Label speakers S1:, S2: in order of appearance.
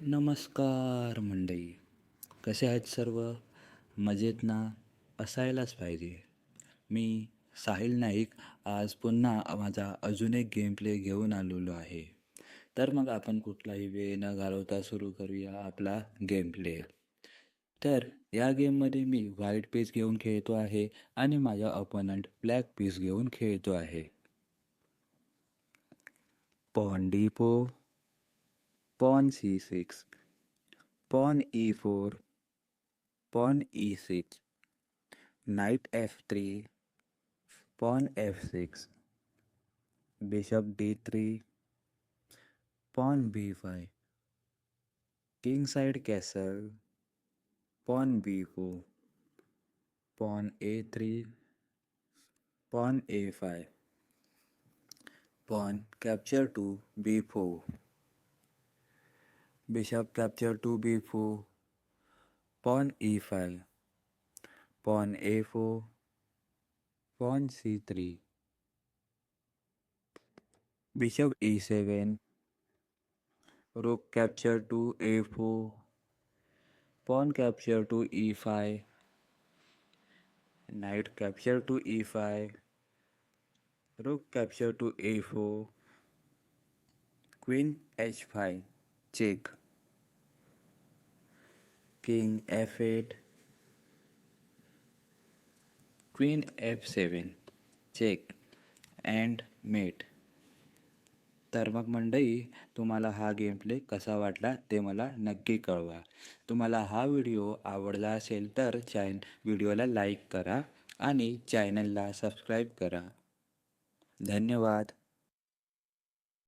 S1: नमस्कार मंडई कसे आहेत सर्व? मजेत ना? असायलाच पाहिजे. मी साहिल नाईक आज पुन्हा माझा अजून एक गेम प्ले घेऊन आलेलो आहे. तर मग आपण कुठलाही वेळ न घालवता सुरू करूया आपला गेम प्ले तर या गेममध्ये मी व्हाईट पीस घेऊन खेळतो आहे आणि माझा अपोनंट ब्लॅक पीस घेऊन खेळतो आहे. पॉन पो pawn C six, pawn E four, pawn E six, knight F three, pawn F six, bishop D three, pawn B five, king side castle, pawn B four, pawn A three, pawn A five, pawn capture to B four. Bishop capture 2 b4 pawn e5 pawn a4 pawn c3 bishop e7 rook capture to a4 pawn capture to e5 knight capture to e5 rook capture to a4 queen h5 check king f8 queen f7 check and mate तर मग मंडई तुम्हाला हा game play कसा वाटला ते मला नक्की कळवा. तुम्हाला हा व्हिडिओ आवडला असेल तर चॅन व्हिडिओला लाईक करा आणि चॅनलला सबस्क्राईब करा. धन्यवाद.